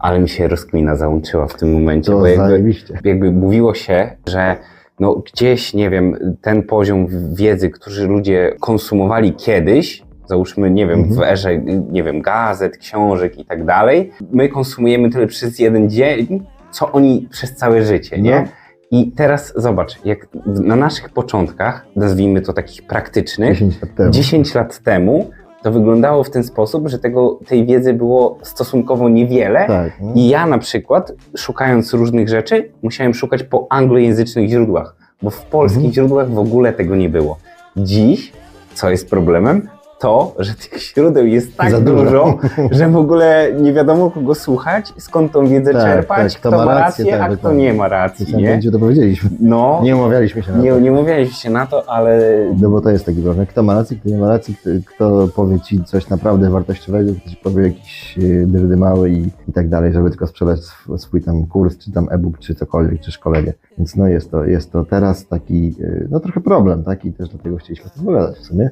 Ale mi się rozkmina załączyła w tym momencie, To bo jakby, jakby mówiło się, że no gdzieś, nie wiem, ten poziom wiedzy, który ludzie konsumowali kiedyś, załóżmy, nie wiem, w Mhm. erze, nie wiem, gazet, książek i tak dalej, my konsumujemy tyle przez jeden dzień, co oni przez całe życie, nie? No. I teraz zobacz, jak w- na naszych początkach, nazwijmy to takich praktycznych, 10 lat temu. 10 lat temu, to wyglądało w ten sposób, że tego, tej wiedzy było stosunkowo niewiele. Tak. no. I ja na przykład, szukając różnych rzeczy, musiałem szukać po anglojęzycznych źródłach, bo w polskich Mhm. źródłach w ogóle tego nie było. Dziś, co jest problemem, to, że tych źródeł jest tak dużo, dużo. że w ogóle nie wiadomo kogo słuchać, skąd tą wiedzę Tak, czerpać, tak, kto, ma rację, a kto nie ma racji, nie? momencie to powiedzieliśmy. No, Nie umawialiśmy się na nie, to. nie mówiliśmy się na to, ale No bo to jest taki problem. Kto ma rację, kto nie ma racji, kto, kto powie ci coś naprawdę wartościowego, kto ci powie jakiś yy, dyrdy mały i, i tak dalej, żeby tylko sprzedać sw- swój tam kurs, czy tam e-book, czy cokolwiek, czy szkolenie. Więc no jest to, jest to teraz taki, yy, no trochę problem, tak? I też dlatego chcieliśmy o tym pogadać w sumie.